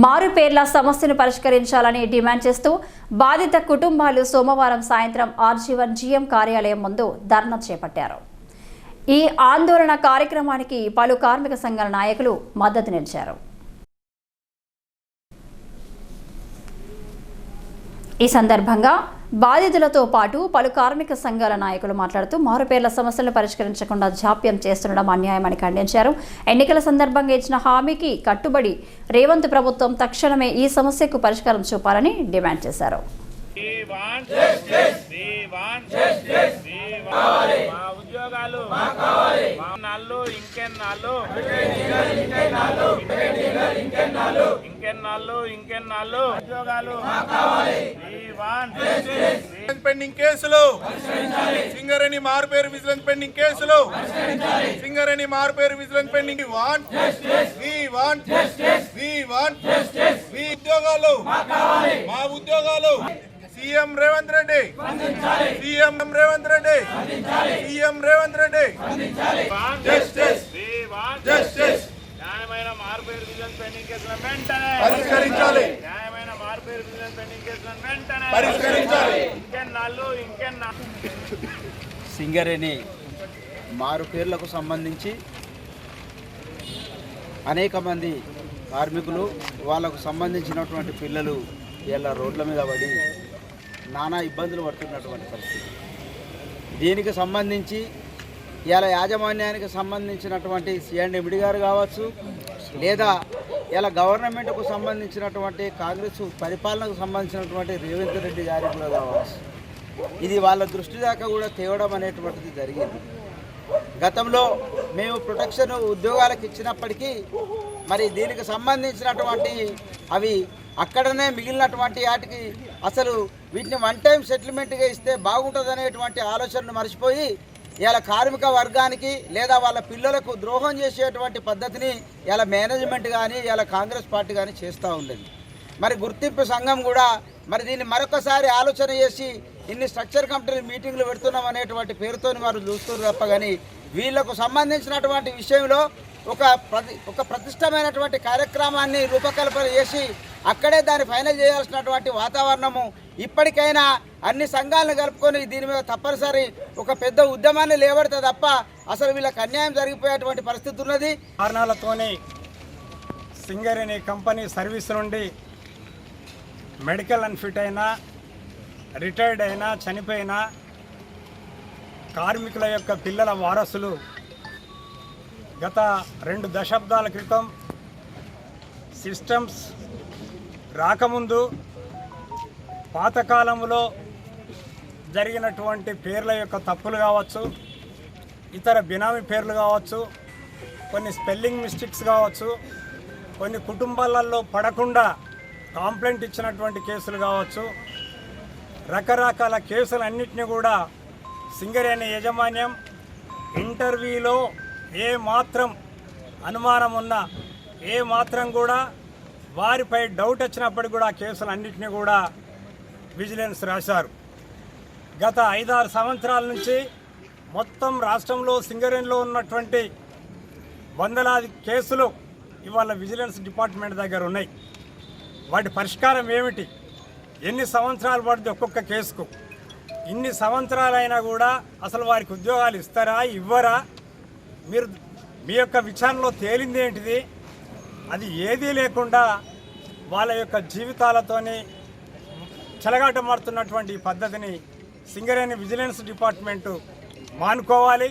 మారుపేర్ల సమస్యను పరిష్కరించాలని డిమాండ్ చేస్తూ బాధిత కుటుంబాలు సోమవారం సాయంత్రం ఆర్జీవన్ జీఎం కార్యాలయం ముందు ధర్నా చేపట్టారు. ఈ ఆందోళన కార్యక్రమానికి పలు కార్మిక సంఘాల నాయకులు మద్దతు నిలిచారు. ఈ సందర్భంగా బాధితులతో పాటు పలు కార్మిక సంఘాల నాయకులు మాట్లాడుతూ మారుపేర్ల సమస్యలను పరిష్కరించకుండా జాప్యం చేస్తుండడం అన్యాయమని ఖండించారు. ఎన్నికల సందర్భంగా ఇచ్చిన హామీకి కట్టుబడి రేవంత్ ప్రభుత్వం తక్షణమే ఈ సమస్యకు పరిష్కారం చూపాలని డిమాండ్ చేశారు. ఇంకెన్నాళ్ళు ఇంకెన్నాళ్ళు ఉద్యోగాలు విజిలెన్స్ పెండింగ్ కేసులు సింగరేణి మారుపేరు విజిలెన్స్ పెండింగ్ కేసులు సింగరేణి మారుపేరు vigilance pending want we we want we ఉద్యోగాలు మా ఉద్యోగాలు CM Revanth Reddy CM Revanth Reddy CM Revanth Reddy justice న్యాయమైన మార్పేరు విజిలెన్స్ పెండింగ్ కేసులను వెంటనే పరిష్కరించాలి సింగరేణి మారు పేర్లకు సంబంధించి అనేక మంది కార్మికులు వాళ్ళకు సంబంధించినటువంటి పిల్లలు ఇలా రోడ్ల మీద పడి నానా ఇబ్బందులు పడుతున్నటువంటి పరిస్థితి. దీనికి సంబంధించి ఇలా యాజమాన్యానికి సంబంధించినటువంటి సిఎండి గారు కావచ్చు లేదా ఇలా గవర్నమెంట్కు సంబంధించినటువంటి కాంగ్రెస్ పరిపాలనకు సంబంధించినటువంటి రేవంత్ రెడ్డి గారి కావచ్చు. ఇది వాళ్ళ దృష్టి దాకా కూడా తేవడం అనేటువంటిది జరిగింది. గతంలో మేము ప్రొటెక్షన్ ఉద్యోగాలకు ఇచ్చినప్పటికీ మరి దీనికి సంబంధించినటువంటి అవి అక్కడనే మిగిలినటువంటి వాటికి అసలు వీటిని వన్ టైం సెటిల్మెంట్గా ఇస్తే బాగుంటుంది అనేటువంటి ఆలోచనను మర్చిపోయి ఇలా కార్మిక వర్గానికి లేదా వాళ్ళ పిల్లలకు ద్రోహం చేసేటువంటి పద్ధతిని ఇలా మేనేజ్మెంట్ కానీ ఇలా కాంగ్రెస్ పార్టీ కానీ చేస్తూ ఉండేది మరి గుర్తింపు సంఘం కూడా మరి దీన్ని మరొకసారి ఆలోచన చేసి ఇన్ని స్ట్రక్చర్ కమిటీ మీటింగ్లు పెడుతున్నాం అనేటువంటి పేరుతో వారు చూస్తున్నారు తప్ప కానీ వీళ్ళకు సంబంధించినటువంటి విషయంలో ఒక ప్రతి ఒక ప్రతిష్టమైనటువంటి కార్యక్రమాన్ని రూపకల్పన చేసి అక్కడే దాన్ని ఫైనల్ చేయాల్సినటువంటి వాతావరణము. ఇప్పటికైనా అన్ని సంఘాలను కలుపుకొని దీని మీద తప్పనిసరి ఒక పెద్ద ఉద్యమాన్ని లేబడితే తప్ప అసలు వీళ్ళకి అన్యాయం జరిగిపోయేటువంటి పరిస్థితి ఉన్నది. కారణాలతోనే సింగరేణి కంపెనీ సర్వీస్ నుండి మెడికల్ అన్ఫిట్ అయినా రిటైర్డ్ అయినా చనిపోయినా కార్మికుల యొక్క పిల్లల వారసులు గత రెండు దశాబ్దాల క్రితం సిస్టమ్స్ రాకముందు పాతకాలంలో జరిగినటువంటి పేర్ల యొక్క తప్పులు కావచ్చు ఇతర బినామీ పేర్లు కావచ్చు కొన్ని స్పెల్లింగ్ మిస్టేక్స్ కావచ్చు కొన్ని కుటుంబాలలో పడకుండా కాంప్లైంట్ ఇచ్చినటువంటి కేసులు కావచ్చు రకరకాల కేసులన్నింటినీ కూడా సింగరేణి యాజమాన్యం ఇంటర్వ్యూలో ఏ మాత్రం అనుమానం ఉన్నా ఏ మాత్రం కూడా వారిపై డౌట్ వచ్చినప్పటికి కూడా కేసులన్నింటినీ కూడా విజిలెన్స్ రాశారు. గత ఐదారు సంవత్సరాల నుంచి మొత్తం రాష్ట్రంలో సింగరేణిలో ఉన్నటువంటి వందలాది కేసులు ఇవాళ విజిలెన్స్ డిపార్ట్మెంట్ దగ్గర ఉన్నాయి. వాటి పరిష్కారం ఏమిటి? ఎన్ని సంవత్సరాలు పడుతుంది ఒక్కొక్క కేసుకు? ఇన్ని సంవత్సరాలైనా కూడా అసలు వారికి ఉద్యోగాలు ఇస్తారా ఇవ్వరా? మీరు మీ యొక్క విచారణలో తేలింది ఏంటిది? అది ఏదీ లేకుండా వాళ్ళ యొక్క జీవితాలతోనే చెలగాటమాడుతున్నటువంటి ఈ పద్ధతిని సింగరేణి విజిలెన్స్ డిపార్ట్మెంటు మానుకోవాలి.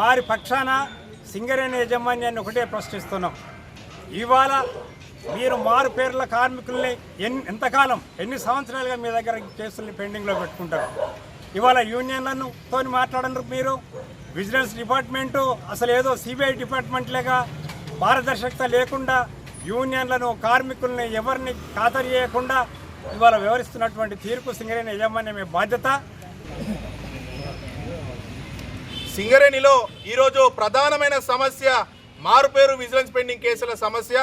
వారి పక్షాన సింగరేణి యాజమాన్యాన్ని ఒకటే ప్రశ్నిస్తున్నాం. ఇవాళ మీరు మారు పేర్ల కార్మికుల్ని ఎన్ ఎంతకాలం ఎన్ని సంవత్సరాలుగా మీ దగ్గర కేసుల్ని పెండింగ్లో పెట్టుకుంటారు? ఇవాళ యూనియన్లను తోని మాట్లాడండి మీరు? విజిలెన్స్ డిపార్ట్మెంటు అసలు ఏదో సిబిఐ డిపార్ట్మెంట్లేగా పారదర్శకత లేకుండా యూనియన్లను కార్మికుల్ని ఎవరిని ఖాతరు చేయకుండా ఇవాళ వ్యవహరిస్తున్నటువంటి తీర్పు సింగరేణి యజమాన్యమే బాధ్యత. సింగరేణిలో ఈరోజు ప్రధానమైన సమస్య మారుపేరు విజిలెన్స్ పెండింగ్ కేసుల సమస్య.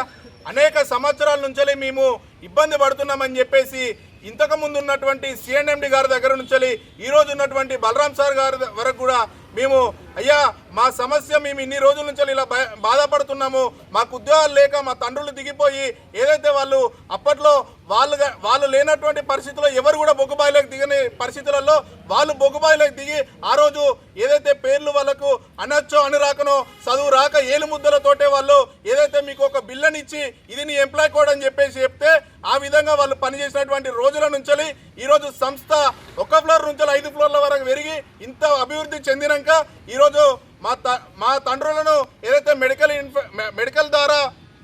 అనేక సంవత్సరాల నుంచి మేము ఇబ్బంది పడుతున్నామని చెప్పేసి ఇంతకు ముందు ఉన్నటువంటి సిఎన్ఎండి గారి దగ్గర నుంచి ఈ రోజు ఉన్నటువంటి బలరాం సార్ గారి వరకు కూడా మేము అయ్యా మా సమస్య మేము ఇన్ని రోజుల నుంచి ఇలా బాధపడుతున్నాము మాకు ఉద్యోగాలు లేక మా తండ్రులు దిగిపోయి ఏదైతే వాళ్ళు అప్పట్లో వాళ్ళు వాళ్ళు లేనటువంటి పరిస్థితుల్లో ఎవరు కూడా బొగ్గుబాయిలోకి దిగని పరిస్థితులలో వాళ్ళు బొగ్గుబాయిలోకి దిగి ఆ రోజు ఏదైతే పేర్లు వాళ్ళకు అనొచ్చో అని రాకనో చదువు రాక ఏలు ముద్దలతోటే వాళ్ళు ఏదైతే మీకు ఒక బిల్లని ఇచ్చి ఇది నీ ఎంప్లాయ్ కోడ్ అని చెప్పేసి చెప్తే ఆ విధంగా వాళ్ళు పనిచేసినటువంటి రోజుల నుంచి ఈరోజు సంస్థ ఒక ఫ్లోర్ నుంచి ఐదు ఫ్లోర్ల వరకు పెరిగి ఇంత అభివృద్ధి చెందినాక ఈరోజు మా త మా తండ్రులను ఏదైతే మెడికల్ ఇన్ఫ- మెడికల్ ద్వారా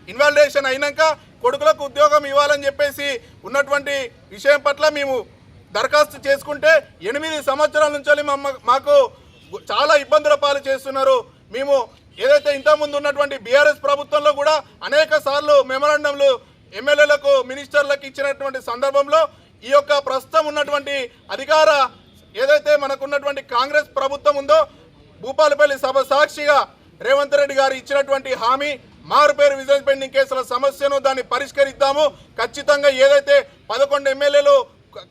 ఇన్వాల్యుయేషన్ అయినాక కొడుకులకు ఉద్యోగం ఇవ్వాలని చెప్పేసి ఉన్నటువంటి విషయం పట్ల మేము దరఖాస్తు చేసుకుంటే ఎనిమిది సంవత్సరాల నుంచి మమ్మ మాకు చాలా ఇబ్బందుల పాలు చేస్తున్నారు. మేము ఏదైతే ఇంతకుముందు ఉన్నటువంటి బీఆర్ఎస్ ప్రభుత్వంలో కూడా అనేక సార్లు మెమరాండంలు ఎమ్మెల్యేలకు మినిస్టర్లకు ఇచ్చినటువంటి సందర్భంలో ఈ యొక్క ప్రస్తుతం ఉన్నటువంటి అధికార ఏదైతే మనకున్నటువంటి కాంగ్రెస్ ప్రభుత్వం ఉందో భూపాలపల్లి సభ సాక్షిగా రేవంత్ రెడ్డి గారు ఇచ్చినటువంటి హామీ మారు పేరు విజిలెన్స్ పెండింగ్ కేసుల సమస్యను దాన్ని పరిష్కరిద్దాము. ఖచ్చితంగా ఏదైతే పదకొండు ఎమ్మెల్యేలు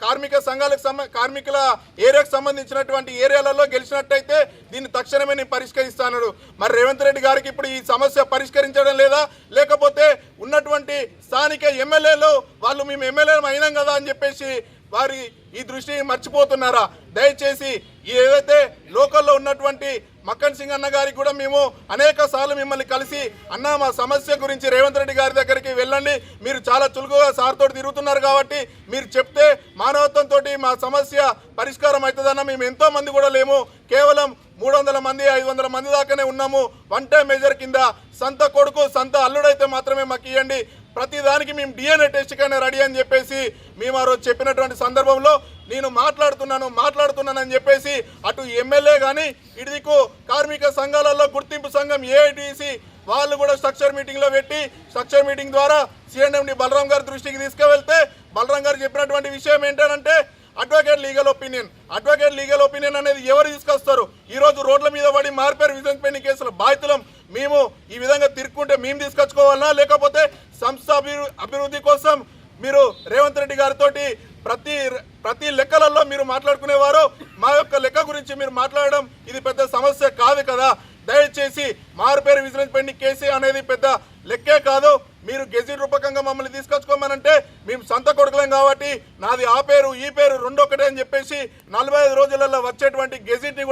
కార్మిక సంఘాలకు సంబ కార్మికుల ఏరియాకు సంబంధించినటువంటి ఏరియాలలో గెలిచినట్టయితే దీన్ని తక్షణమే నేను పరిష్కరిస్తాను. మరి రేవంత్ రెడ్డి గారికి ఇప్పుడు ఈ సమస్య పరిష్కరించడం లేదా? లేకపోతే ఉన్నటువంటి స్థానిక ఎమ్మెల్యేలు వాళ్ళు మేము ఎమ్మెల్యేలు అయినాం కదా అని చెప్పేసి వారి ఈ దృష్టి మర్చిపోతున్నారా? దయచేసి ఏదైతే లోకల్లో ఉన్నటువంటి మక్కన్ సింగ్ అన్న గారికి కూడా మేము అనేక సార్లు మిమ్మల్ని కలిసి అన్న మా సమస్య గురించి రేవంత్ రెడ్డి గారి దగ్గరికి వెళ్ళండి. మీరు చాలా చులుగుగా సార్తో తిరుగుతున్నారు కాబట్టి మీరు చెప్తే మానవత్వంతో మా సమస్య పరిష్కారం అవుతుందన్న మేము ఎంతో మంది కూడా లేము. కేవలం మూడు వందల మంది ఐదు వందల మంది దాకానే ఉన్నాము. వన్ టైం మెజర్ కింద సంత కొడుకు సంత అల్లుడైతే మాత్రమే మాకు ఇవ్వండి ప్రతిదానికి మేము డిఎన్ఏ టెస్ట్ కానీ రెడీ అని చెప్పేసి మేము ఆ రోజు చెప్పినటువంటి సందర్భంలో నేను మాట్లాడుతున్నాను మాట్లాడుతున్నాను అని చెప్పేసి అటు ఎమ్మెల్యే కానీ ఇటుదికు కార్మిక సంఘాలలో గుర్తింపు సంఘం ఏఐటీసీ వాళ్ళు కూడా స్ట్రక్చర్ మీటింగ్లో పెట్టి స్ట్రక్చర్ మీటింగ్ ద్వారా సిఎండి బలరాం గారి దృష్టికి తీసుకువెళ్తే బలరాం గారు చెప్పినటువంటి విషయం ఏంటంటే advocate legal opinion advocate legal opinion అనేది ఎవరు తీసుకొస్తారు? ఈరోజు రోడ్ల మీద పడి మార్పేరు విజిలెన్స్ పెండింగ్ కేసుల బాధితులం. మేము ఈ విధంగా తిరుక్కుంటే మేము తీసుకొచ్చుకోవాలన్నా లేకపోతే సంస్థ అభివృద్ధి కోసం మీరు రేవంత్ రెడ్డి గారితో ప్రతి ప్రతి లెక్కలలో మీరు మాట్లాడుకునేవారు. మా యొక్క లెక్క గురించి మీరు మాట్లాడడం ఇది పెద్ద సమస్య కాదు కదా. దయచేసి మారు పేరు విజిలెన్స్ పెండింగ్ కేసు అనేది పెద్ద లెక్కే కాదు. మీరు గెజిట్ రూపకంగా మమ్మల్ని తీసుకొచ్చుకోమనంటే మేము సొంత కొడుకులేం కాబట్టి నాది ఆ పేరు ఈ పేరు రెండొకటే అని చెప్పేసి నలభై ఐదు రోజులలో వచ్చేటువంటి గెజిట్ని